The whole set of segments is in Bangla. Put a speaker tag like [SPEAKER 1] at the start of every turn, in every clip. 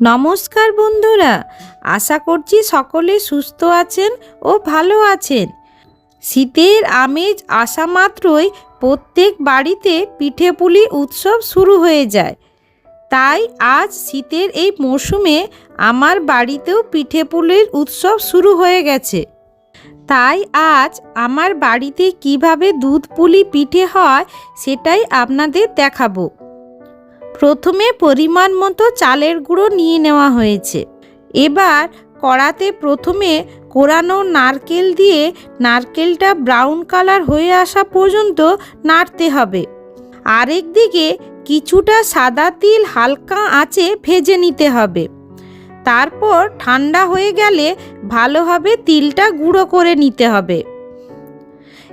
[SPEAKER 1] নমস্কার বন্ধুরা, আশা করছি সকলে সুস্থ আছেন ও ভালো আছেন। শীতের আমেজ আসা মাত্রই প্রত্যেক বাড়িতে পিঠেপুলি উৎসব শুরু হয়ে যায়। তাই আজ শীতের এই মরশুমে আমার বাড়িতেও পিঠেপুলির উৎসব শুরু হয়ে গেছে। তাই আজ আমার বাড়িতে কীভাবে দুধ পুলি পিঠে হয় সেটাই আপনাদের দেখাবো। প্রথমে পরিমাণ মতো চালের গুঁড়ো নিয়ে নেওয়া হয়েছে। এবার কড়াতে প্রথমে কোরানো নারকেল দিয়ে নারকেলটা ব্রাউন কালার হয়ে আসা পর্যন্ত নাড়তে হবে। আরেক দিকে কিছুটা সাদা তিল হালকা আঁচে ভেজে নিতে হবে। তারপর ঠান্ডা হয়ে গেলে ভালোভাবে তিলটা গুঁড়ো করে নিতে হবে।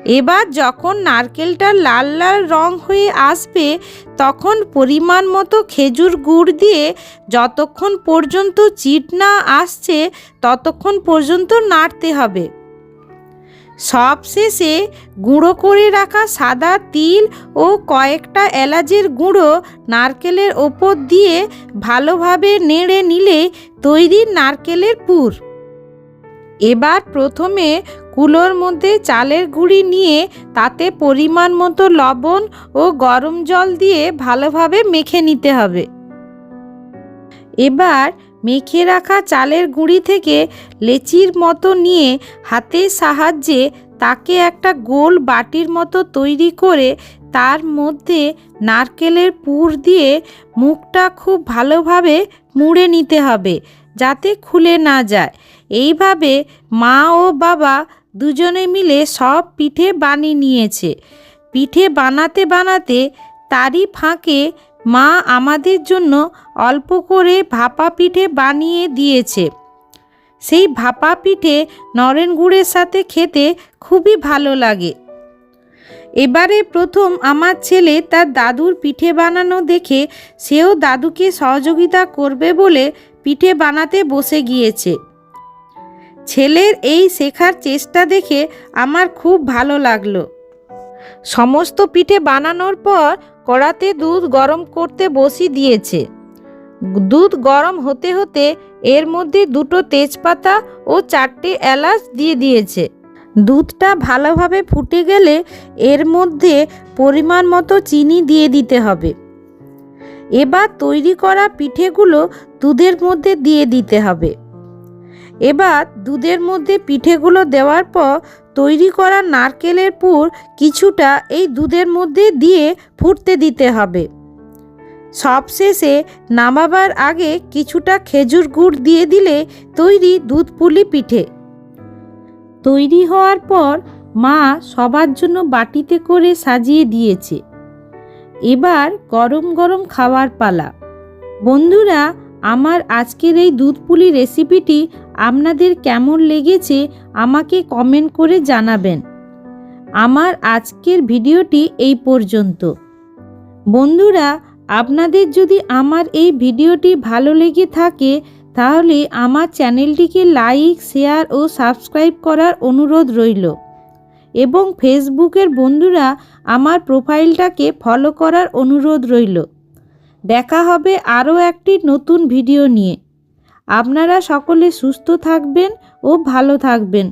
[SPEAKER 1] এবার যখন নারকেলটা লাল লাল রং হয়ে আসবে, তখন পরিমাণ মতো খেজুর গুড় দিয়ে যতক্ষণ পর্যন্ত চিট না আসছে, ততক্ষণ পর্যন্ত নাড়তে হবে। সব শেষে গুঁড়ো করে রাখা সাদা তিল ও কয়েকটা এলাচের গুঁড়ো নারকেলের ওপর দিয়ে ভালোভাবে নেড়ে নিলে তৈরি নারকেলের পুর। এবার প্রথমে কুলোর মধ্যে চালের গুঁড়ি নিয়ে তাতে পরিমাণ মতো লবণ ও গরম জল দিয়ে ভালোভাবে মেখে নিতে হবে। এবার মেখে রাখা চালের গুঁড়ি থেকে লেচির মতো নিয়ে হাতের সাহায্যে তাকে একটা গোল বাটির মতো তৈরি করে তার মধ্যে নারকেলের পুর দিয়ে মুখটা খুব ভালোভাবে মুড়ে নিতে হবে যাতে খুলে না যায়। এইভাবে মা ও বাবা দুজনে মিলে সব পিঠে বানিয়ে নিয়েছে। পিঠে বানাতে বানাতে তারই ফাঁকে মা আমাদের জন্য অল্প করে ভাপা পিঠে বানিয়ে দিয়েছে। সেই ভাপা পিঠে নরেন গুড়ের সাথে খেতে খুবই ভালো লাগে। এবারে প্রথম আমার ছেলে তার দাদুর পিঠে বানানো দেখে সেও দাদুকে সহযোগিতা করবে বলে পিঠে বানাতে বসে গিয়েছে। ছেলের এই শেখার চেষ্টা দেখে আমার খুব ভালো লাগল। সমস্ত পিঠে বানানোর পর কড়াতে দুধ গরম করতে বসিয়ে দিয়েছে। দুধ গরম হতে হতে এর মধ্যে দুটো তেজপাতা ও চারটে এলাচ দিয়ে দিয়েছে। দুধটা ভালোভাবে ফুটে গেলে এর মধ্যে পরিমাণ মতো চিনি দিয়ে দিতে হবে। এবার তৈরি করা পিঠেগুলো দুধের মধ্যে দিয়ে দিতে হবে। এবার দুধের মধ্যে পিঠেগুলো দেওয়ার পর তৈরি করা নারকেলের পুর কিছুটা এই দুধের মধ্যে দিয়ে ফুটতে দিতে হবে। সবশেষে নামাবার আগে কিছুটা খেজুর গুড় দিয়ে দিলে তৈরি দুধ পুলি পিঠে। তৈরি হওয়ার পর মা সবার জন্য বাটিতে করে সাজিয়ে দিয়েছে। এবার গরম গরম খাওয়ার পালা। বন্ধুরা আমার আজকের এই দুধ পুলি রেসিপিটি আপনাদের কেমন লেগেছে আমাকে কমেন্ট করে জানাবেন। আমার আজকের ভিডিওটি এই পর্যন্ত। বন্ধুরা, আপনাদের যদি আমার এই ভিডিওটি ভালো লেগে থাকে, তাহলে আমার চ্যানেলটিকে লাইক শেয়ার ও সাবস্ক্রাইব করার অনুরোধ রইল। এবং ফেসবুকের বন্ধুরা, আমার প্রোফাইলটাকে ফলো করার অনুরোধ রইল। দেখা হবে আরও একটি নতুন ভিডিও নিয়ে। আপনারা সকলে সুস্থ থাকবেন ও ভালো থাকবেন।